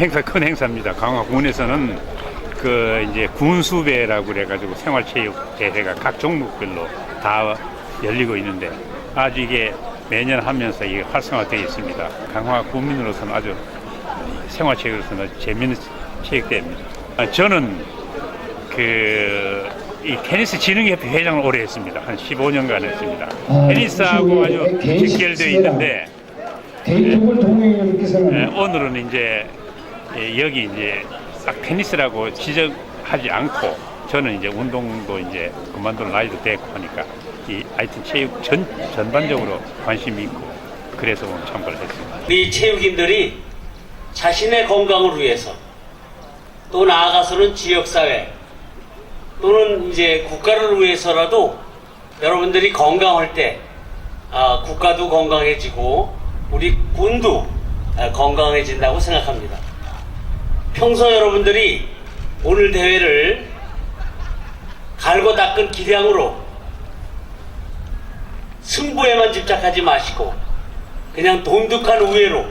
행사 큰 행사입니다. 강화군에서는 그 이제 군수배라고 그래가지고 생활체육 대회가 각 종목별로 다 열리고 있는데 아주 이게 매년 하면서 이게 활성화되어 있습니다. 강화 군민으로서는 아주 생활체육으로서는 재미있는 체육대회입니다. 아, 저는 그 이 테니스 진흥협회 회장을 오래 했습니다. 한 15년간 했습니다. 아, 테니스하고 아주 직결되어 있는데 개인적으로 예, 동행님께서는 오늘은 이제 예, 여기 이제 딱 테니스라고 지적하지 않고 저는 이제 운동도 이제 그만둘 나이도 됐고 하니까 이 하여튼 체육 전 전반적으로 관심이 있고 그래서 오늘 참가를 했습니다. 우리 체육인들이 자신의 건강을 위해서 또 나아가서는 지역사회 또는 이제 국가를 위해서라도 여러분들이 건강할 때 아, 국가도 건강해지고 우리 군도 아, 건강해진다고 생각합니다. 평소 여러분들이 오늘 대회를 갈고 닦은 기량으로 승부에만 집착하지 마시고 그냥 돈독한 우애로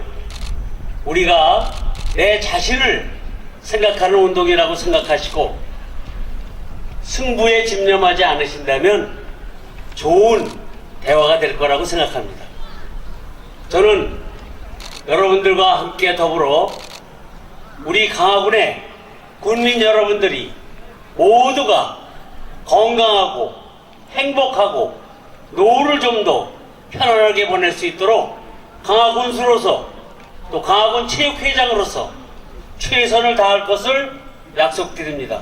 우리가 내 자신을 생각하는 운동이라고 생각하시고 승부에 집념하지 않으신다면 좋은 대화가 될 거라고 생각합니다. 저는 여러분들과 함께 더불어 우리 강화군의 군민 여러분들이 모두가 건강하고 행복하고 노후를 좀 더 편안하게 보낼 수 있도록 강화군수로서 또 강화군 체육회장으로서 최선을 다할 것을 약속드립니다.